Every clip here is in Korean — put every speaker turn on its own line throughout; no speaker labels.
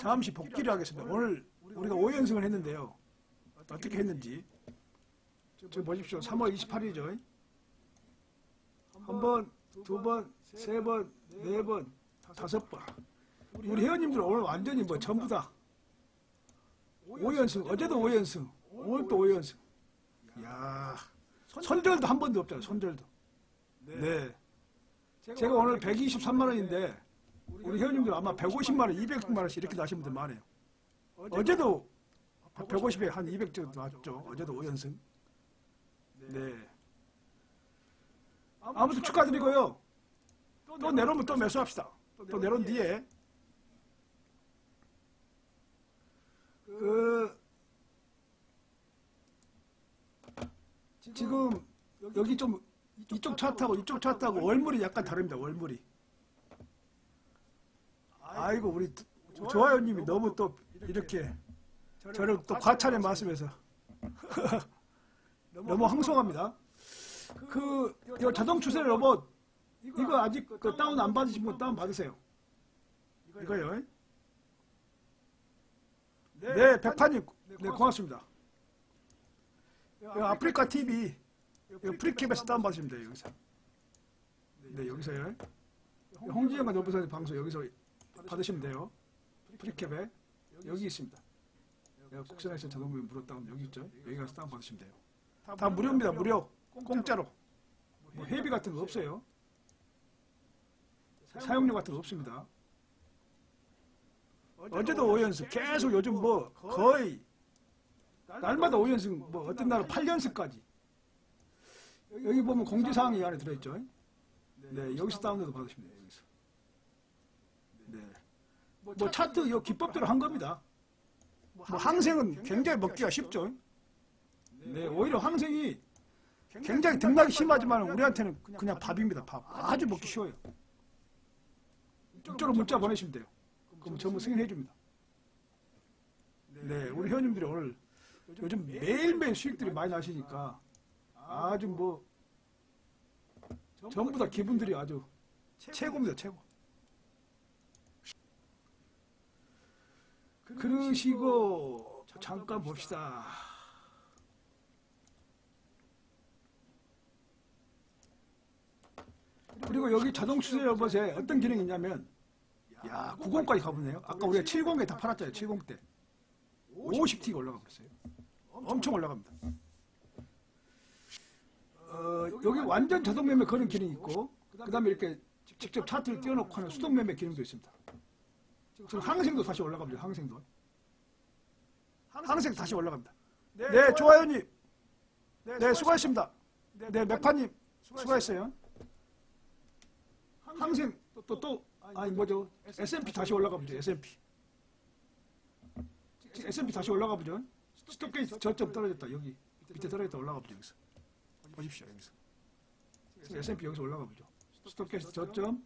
잠시 복귀를 하겠습니다. 오늘 우리가 5연승을 했는데요. 어떻게 했는지 지금 보십시오. 3월 28일이죠. 한 번, 두 번, 세 번, 네 번, 다섯 번. 우리 회원님들 오늘 완전히 뭐 전부 다 5연승. 어제도 5연승. 오늘 또 5연승. 이야. 손절도 한 번도 없잖아요. 손절도. 네. 제가 오늘 123만 원인데 우리 회원님들 아마 150만 원, 200만 원씩 이렇게 나시는 분들 많아요. 어제도 150에 한 200 정도 나왔죠. 어제도 5연승. 네. 아무튼 축하드리고요. 또 내려오면 또 매수합시다. 또 내려온 뒤에 그 지금 여기 좀 이쪽 차트하고 이쪽 차트하고 월물이 약간 다릅니다. 월물이. 아이고 우리 좋아요님이 너무 또 이렇게 저를 또 과찬에 말씀해서 너무 황송합니다. 그 자동 추세 로봇 이거 아직 그 다운 안 받으신 분 다운 받으세요. 이거요. 네, 백판님, 네 고맙습니다. 아프리카 TV 프리캡에서 다운 받으시면 돼요 여기서. 네 여기서요. 홍지영과 노부사의 방송 여기서 받으시면 돼요. 프리캡에 여기 있습니다. 내가 자동무역 무료 다운 여기 있죠. 여기 가서 다운 받으시면 돼요. 다 무료입니다. 무료. 공짜로. 뭐 회비 같은 거 없어요. 사용료 같은 거 없습니다. 어제도 5연승 계속 요즘 뭐 거의 날마다 5연승 뭐 어떤 날은 8연승까지 여기 보면 공지사항이 이 안에 들어있죠. 네 여기서 다운로드 받으시면 돼요. 여기서. 네. 뭐 차트 이 기법대로 한 겁니다. 뭐 항생은 굉장히 먹기가 쉽죠. 네, 오히려 항생이 굉장히 등락이 심하지만 우리한테는 그냥 밥입니다. 밥. 아주 먹기 쉬워요. 이쪽으로 문자 보내시면 돼요. 그럼 전부 승인해 줍니다. 네, 우리 회원님들이 오늘 요즘 매일매일 수익들이 많이 나시니까 아주 뭐 전부 다 기분들이 아주 최고입니다. 최고. 그러시고 잠깐 봅시다. 그리고 여기 자동 추세 로봇에 어떤 기능이 있냐면 야 90까지 가보네요. 아까 우리가 70에 다 팔았잖아요. 70 때. 50T가 올라가 버렸어요. 엄청 올라갑니다. 어, 여기 완전 자동 매매 그런 기능이 있고 그 다음에 이렇게 직접 차트를 띄워놓고 하는 수동 매매 기능도 있습니다. 지금 항생도 다시 올라갑니다. 항생도. 항생 다시 올라갑니다. 네, 좋아요님. 네, 수고하셨습니다. 네, 맥파님 수고했어요. 항생 또또 아니 뭐죠? S&P 다시 올라가 보죠. S&P. S&P 다시 올라가 보죠. 스톡게이트 저점 떨어졌다. 여기 밑에 떨어졌다 올라가 보죠. 여기서 보십시오. 여기서 S&P 여기서 올라가 보죠. 스톡게이트 저점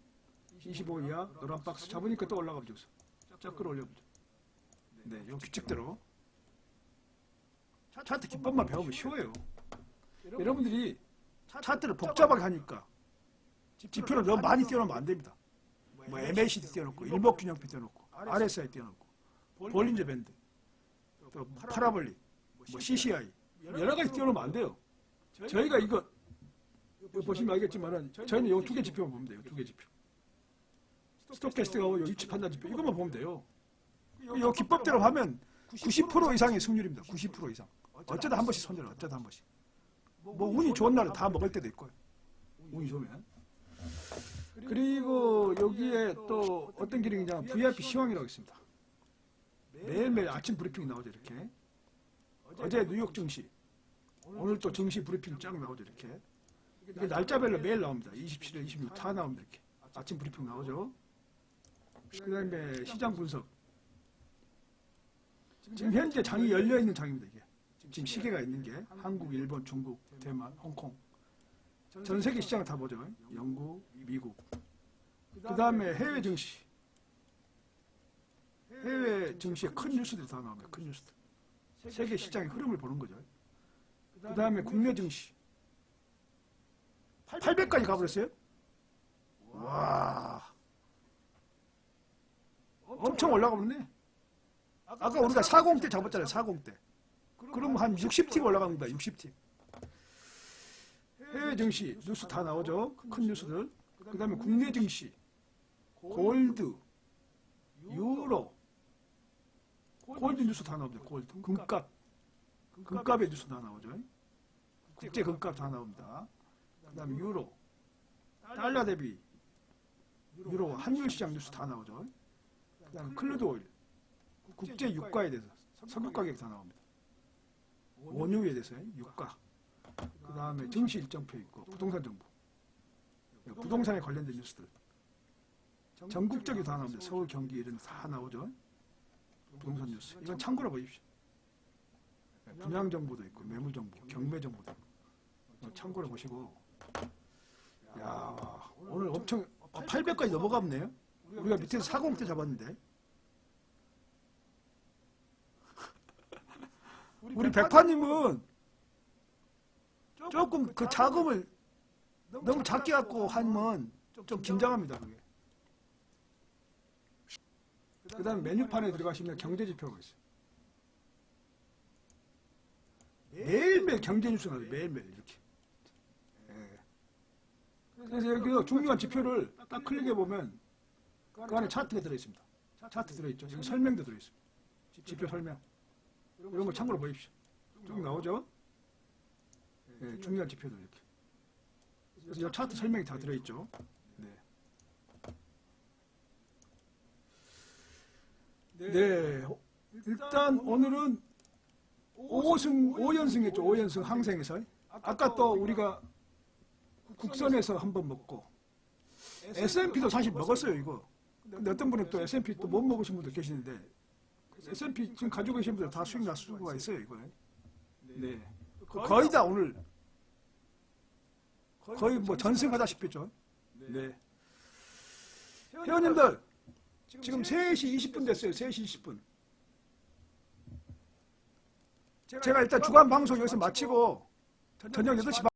25 이하 노란 박스 잡으니까 또 올라가 보죠. 여기서 쫙 끌어올려 보죠. 네, 요 규칙대로 차트 기법만 배우면 쉬워요. 여러분들이 차트를 복잡하게 하니까 지표를 너무 많이 띄워놓으면 안 됩니다. 뭐 MACD 띄워놓고 일목균형표 띄워놓고 RSI 띄워놓고 볼린저 밴드 또 파라볼릭 뭐 CCI 여러 가지 띄워놓으면 안 돼요. 저희가 이거 이거 보시면 알겠지만은 저희는 요 두 개 지표만 보면 돼요. 두 개 지표. 스토캐스트하고 위치 판단 지표 이것만 보면 돼요. 이 기법대로 하면 90% 이상의 승률입니다. 90% 이상. 어쩌다 한 번씩 손절, 어쩌다 한 번씩. 뭐 운이 좋은 날은 다 먹을 때도 있고요. 운이 좋으면. 그리고 여기에 또 어떤 기능이 냐 VIP 시황이라고 있습니다. 매일매일 아침 브리핑이 나오죠 이렇게. 어제 뉴욕 증시, 오늘 또 증시 브리핑 쫙 나오죠 이렇게. 이게 날짜별로 매일 나옵니다. 27일, 26일 다 나옵니다 이렇게. 아침 브리핑 나오죠. 그다음에 시장 분석. 지금 현재 장이 열려 있는 장입니다 이게. 지금 시계가 있는 게 한국, 일본, 중국, 대만, 홍콩. 전 세계 시장을 다 보죠. 영국, 미국. 그 다음에 해외 증시. 해외 증시에 큰 뉴스들이 다 나옵니다. 큰 뉴스들. 세계 시장의 흐름을 보는 거죠. 그 다음에 국내 증시. 800까지 가버렸어요? 와. 엄청 올라가 버렸네. 아까 우리가 40대 잡았잖아요. 40대. 그럼 한 60팀 올라갑니다. 60팀. 해외 증시 뉴스 다 나오죠. 큰 뉴스들. 그 다음에 국내 증시, 골드, 유로, 골드 뉴스 다 나옵니다. 골드, 금값, 금값의 뉴스 다 나오죠. 국제 금값 다 나옵니다. 그 다음에 유로, 달러 대비 유로 환율 시장 뉴스 다 나오죠. 그다음에 클루드 오일, 국제 유가에 대해서 석유 가격 다 나옵니다. 원유에 대해서 유가. 그 다음에 증시 일정표 있고 부동산 정보. 부동산에 관련된 뉴스들. 전국적이 다 나옵니다. 서울, 경기 이런 다 나오죠. 부동산 뉴스. 이건 참고로 보십시오. 분양 정보도 있고 매물 정보, 경매 정보도 있고. 이거 참고로 보시고. 야 오늘 엄청 800까지 넘어갔네요. 우리가 밑에서 40대 잡았는데. 우리 백파님은 조금 그 자금을 너무 작게 갖고 하면 좀 긴장합니다. 그게. 그 다음 메뉴판에 들어가시면 경제 지표가 있어요. 매일매일 경제 뉴스 나와요. 매일매일 이렇게. 예. 그래서 여기 중요한 지표를 딱 클릭해 보면 그 안에 차트가 들어 있습니다. 차트 들어 있죠. 여기 설명도 들어 있습니다. 지표 설명. 이런 거 참고로 보십시오. 쭉 나오죠? 예, 중요한 지표들 이렇게. 그래서 이 차트 설명이 다 들어 있죠. 네. 네. 어, 일단 오늘은 5승 5연승 했죠. 5연승 항생에서. 아까 또 우리가 국선에서 한 번 먹고 S&P도 사실 먹었어요, 이거. 근데 어떤 분은 또 S&P 또 못 먹으신 분들 계시는데 S&P 지금 가지고 계신 분들 다 수익 날 수가 있어요, 이거. 네. 그 거의 다 오늘 거의 뭐 전승하다시피 했죠. 네. 회원님들 지금 3시 20분 됐어요. 3시 20분. 제가 일단 주간 방송 여기서 마치고 저녁 8시